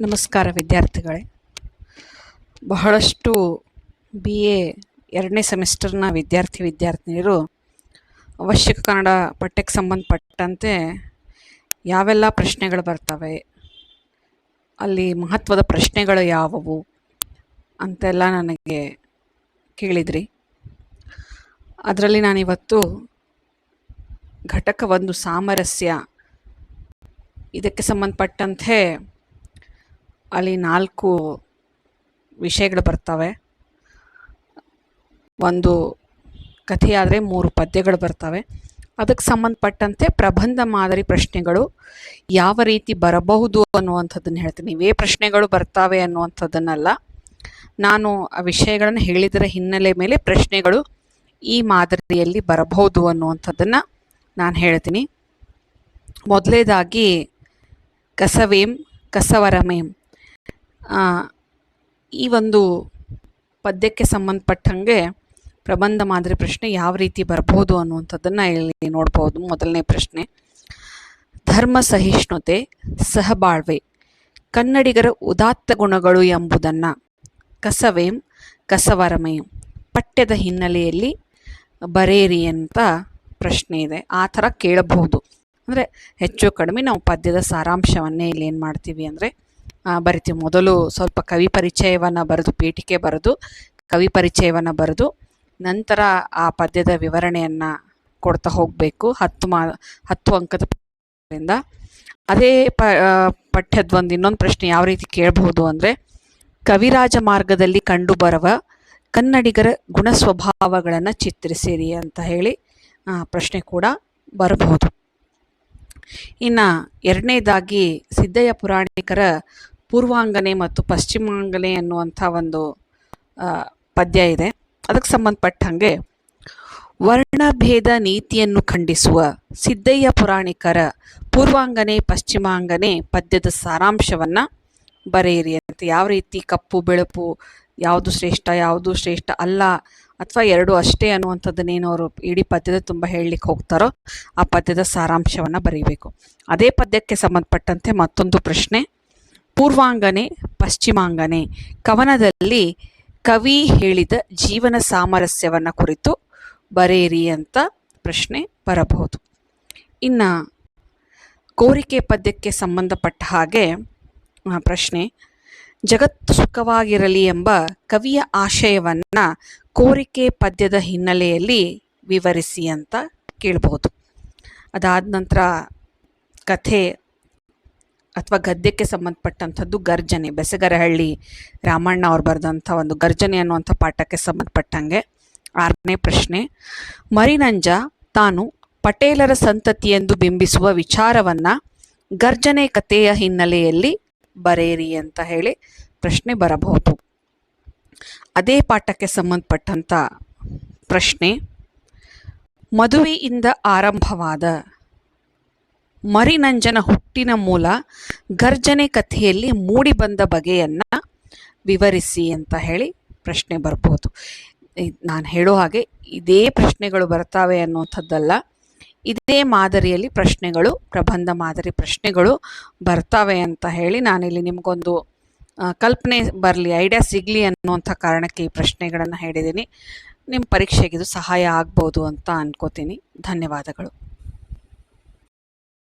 ನಮಸ್ಕಾರ ವಿದ್ಯಾರ್ಥಿಗಳೇ. ಬಹಳಷ್ಟು ಬಿ ಎ ಎರಡನೇ ಸೆಮಿಸ್ಟರ್ನ ವಿದ್ಯಾರ್ಥಿ ವಿದ್ಯಾರ್ಥಿನಿಯರು ಅವಶ್ಯಕ ಕನ್ನಡ ಪಠ್ಯಕ್ಕೆ ಸಂಬಂಧಪಟ್ಟಂತೆ ಯಾವೆಲ್ಲ ಪ್ರಶ್ನೆಗಳು ಬರ್ತವೆ, ಅಲ್ಲಿ ಮಹತ್ವದ ಪ್ರಶ್ನೆಗಳು ಯಾವುವು ಅಂತೆಲ್ಲ ನನಗೆ ಕೇಳಿದ್ರಿ. ಅದರಲ್ಲಿ ನಾನಿವತ್ತು ಘಟಕ ಒಂದು ಸಾಮರಸ್ಯ ಇದಕ್ಕೆ ಸಂಬಂಧಪಟ್ಟಂತೆ ಅಲ್ಲಿ ನಾಲ್ಕು ವಿಷಯಗಳು ಬರ್ತವೆ. ಒಂದು ಕಥೆಯಾದರೆ ಮೂರು ಪದ್ಯಗಳು ಬರ್ತವೆ. ಅದಕ್ಕೆ ಸಂಬಂಧಪಟ್ಟಂತೆ ಪ್ರಬಂಧ ಮಾದರಿ ಪ್ರಶ್ನೆಗಳು ಯಾವ ರೀತಿ ಬರಬಹುದು ಅನ್ನುವಂಥದ್ದನ್ನು ಹೇಳ್ತೀನಿ. ಇವೇ ಪ್ರಶ್ನೆಗಳು ಬರ್ತಾವೆ ಅನ್ನುವಂಥದ್ದನ್ನಲ್ಲ. ನಾನು ಆ ವಿಷಯಗಳನ್ನು ಹೇಳಿದರ ಹಿನ್ನೆಲೆ ಮೇಲೆ ಪ್ರಶ್ನೆಗಳು ಈ ಮಾದರಿಯಲ್ಲಿ ಬರಬಹುದು ಅನ್ನುವಂಥದ್ದನ್ನು ನಾನು ಹೇಳ್ತೀನಿ. ಮೊದಲೇದಾಗಿ ಕಸವೇಂ ಕಸವರಮೇಂ ಈ ಒಂದು ಪದ್ಯಕ್ಕೆ ಸಂಬಂಧಪಟ್ಟಂಗೆ ಪ್ರಬಂಧ ಮಾದರಿ ಪ್ರಶ್ನೆ ಯಾವ ರೀತಿ ಬರ್ಬೋದು ಅನ್ನುವಂಥದ್ದನ್ನು ಇಲ್ಲಿ ನೋಡ್ಬೋದು ಮೊದಲನೇ ಪ್ರಶ್ನೆ. ಧರ್ಮ ಸಹಿಷ್ಣುತೆ, ಸಹಬಾಳ್ವೆ, ಕನ್ನಡಿಗರ ಉದಾತ್ತ ಗುಣಗಳು ಎಂಬುದನ್ನು ಕಸವೇಂ ಕಸವರಮೇಂ ಪಠ್ಯದ ಹಿನ್ನೆಲೆಯಲ್ಲಿ ಬರೇರಿ ಅಂತ ಪ್ರಶ್ನೆ ಇದೆ. ಆ ಥರ ಕೇಳಬಹುದು. ಅಂದರೆ ಹೆಚ್ಚು ಕಡಿಮೆ ನಾವು ಪದ್ಯದ ಸಾರಾಂಶವನ್ನೇ ಇಲ್ಲಿ ಏನು ಮಾಡ್ತೀವಿ ಅಂದರೆ ಬರಿತೀವಿ ಮೊದಲು ಸ್ವಲ್ಪ ಕವಿ ಪರಿಚಯವನ್ನು ಬರೆದು ಪೀಠಿಕೆ ಬರೆದು ಕವಿ ಪರಿಚಯವನ್ನು ಬರೆದು ನಂತರ ಆ ಪದ್ಯದ ವಿವರಣೆಯನ್ನು ಕೊಡ್ತಾ ಹೋಗಬೇಕು. ಹತ್ತು ಮಾ ಹತ್ತು ಅಂಕದ ಅದೇ ಪ ಆ, ಪಠ್ಯದ ಒಂದು ಇನ್ನೊಂದು ಪ್ರಶ್ನೆ ಯಾವ ರೀತಿ ಕೇಳಬಹುದು ಅಂದರೆ ಕವಿರಾಜ ಮಾರ್ಗದಲ್ಲಿ ಕಂಡುಬರುವ ಕನ್ನಡಿಗರ ಗುಣ ಸ್ವಭಾವಗಳನ್ನು ಚಿತ್ರಿಸಿರಿ ಅಂತ ಹೇಳಿ ಪ್ರಶ್ನೆ ಕೂಡ ಬರಬಹುದು. ಇನ್ನು ಎರಡನೇದಾಗಿ ಸಿದ್ದಯ್ಯ ಪುರಾಣಿಕರ ಪೂರ್ವಾಂಗನೆ ಮತ್ತು ಪಶ್ಚಿಮಾಂಗನೆ ಅನ್ನುವಂಥ ಒಂದು ಪದ್ಯ ಇದೆ. ಅದಕ್ಕೆ ಸಂಬಂಧಪಟ್ಟಂಗೆ ವರ್ಣಭೇದ ನೀತಿಯನ್ನು ಖಂಡಿಸುವ ಸಿದ್ದಯ್ಯ ಪುರಾಣಿಕರ ಪೂರ್ವಾಂಗನೆ, ಪಶ್ಚಿಮಾಂಗನೆ ಪದ್ಯದ ಸಾರಾಂಶವನ್ನು ಬರೆಯಿರಿ ಅಂತ. ಯಾವ ರೀತಿ ಕಪ್ಪು, ಬೆಳಪು, ಯಾವುದು ಶ್ರೇಷ್ಠ ಯಾವುದು ಶ್ರೇಷ್ಠ ಅಲ್ಲ ಅಥವಾ ಎರಡು ಅಷ್ಟೇ ಅನ್ನುವಂಥದ್ದನ್ನೇನು ಅವರು ಇಡೀ ಪದ್ಯದ ತುಂಬ ಹೇಳಲಿಕ್ಕೆ ಹೋಗ್ತಾರೋ ಆ ಪದ್ಯದ ಸಾರಾಂಶವನ್ನು ಬರೀಬೇಕು. ಅದೇ ಪದ್ಯಕ್ಕೆ ಸಂಬಂಧಪಟ್ಟಂತೆ ಮತ್ತೊಂದು ಪ್ರಶ್ನೆ. ಪೂರ್ವಾಂಗನೆ, ಪಶ್ಚಿಮಾಂಗನೆ. ಕವನದಲ್ಲಿ ಕವಿ ಹೇಳಿದ ಜೀವನ ಸಾಮರಸ್ಯವನ್ನು ಕುರಿತು ಬರೆಯಿರಿ ಅಂತ ಪ್ರಶ್ನೆ ಬರಬಹುದು. ಇನ್ನು ಕೋರಿಕೆ ಪದ್ಯಕ್ಕೆ ಸಂಬಂಧಪಟ್ಟ ಹಾಗೆ ಪ್ರಶ್ನೆ ಜಗತ್ತು ಸುಖವಾಗಿರಲಿ ಎಂಬ ಕವಿಯ ಆಶಯವನ್ನು ಕೋರಿಕೆ ಪದ್ಯದ ಹಿನ್ನೆಲೆಯಲ್ಲಿ ವಿವರಿಸಿ ಅಂತ ಕೇಳಬಹುದು. ಅದಾದ ನಂತರ ಕಥೆ ಅಥವಾ ಗದ್ಯಕ್ಕೆ ಸಂಬಂಧಪಟ್ಟಂಥದ್ದು ಗರ್ಜನೆ. ಬೆಸಗರಹಳ್ಳಿ ರಾಮಣ್ಣ ಅವ್ರು ಬರೆದಂಥ ಒಂದು ಗರ್ಜನೆ ಅನ್ನುವಂಥ ಪಾಠಕ್ಕೆ ಸಂಬಂಧಪಟ್ಟಂಗೆ ಆರನೇ ಪ್ರಶ್ನೆ. ಮರಿನಂಜ, ತಾನು ಪಟೇಲರ ಸಂತತಿಯೆಂದು ಬಿಂಬಿಸುವ ವಿಚಾರವನ್ನು ಗರ್ಜನೆ ಕಥೆಯ ಹಿನ್ನೆಲೆಯಲ್ಲಿ ಬರೆಯಿರಿ ಅಂತ ಹೇಳಿ ಪ್ರಶ್ನೆ ಬರಬಹುದು. ಅದೇ ಪಾಠಕ್ಕೆ ಸಂಬಂಧಪಟ್ಟಂಥ ಪ್ರಶ್ನೆ, ಮದುವೆಯಿಂದ ಆರಂಭವಾದ ಮರಿನಂಜನ ಹುಟ್ಟಿನ ಮೂಲ ಗರ್ಜನೆ ಕಥೆಯಲ್ಲಿ ಮೂಡಿಬಂದ ಬಗೆಯನ್ನು ವಿವರಿಸಿ ಅಂತ ಹೇಳಿ ಪ್ರಶ್ನೆ ಬರ್ಬೋದು ನಾನು ಹೇಳೋ ಹಾಗೆ ಇದೇ ಪ್ರಶ್ನೆಗಳು ಬರ್ತಾವೆ ಅನ್ನುವಂಥದ್ದಲ್ಲ. ಇದೇ ಮಾದರಿಯಲ್ಲಿ ಪ್ರಶ್ನೆಗಳು, ಪ್ರಬಂಧ ಮಾದರಿ ಪ್ರಶ್ನೆಗಳು ಬರ್ತಾವೆ ಅಂತ ಹೇಳಿ ನಾನಿಲ್ಲಿ ನಿಮಗೊಂದು ಕಲ್ಪನೆ ಬರಲಿ, ಐಡಿಯಾ ಸಿಗಲಿ ಅನ್ನುವಂಥ ಕಾರಣಕ್ಕೆ ಈ ಪ್ರಶ್ನೆಗಳನ್ನು ಹೇಳಿದ್ದೀನಿ. ನಿಮ್ಮ ಪರೀಕ್ಷೆಗೆ ಇದು ಸಹಾಯ ಆಗ್ಬೋದು ಅಂತ ಅನ್ಕೋತೀನಿ. ಧನ್ಯವಾದಗಳು.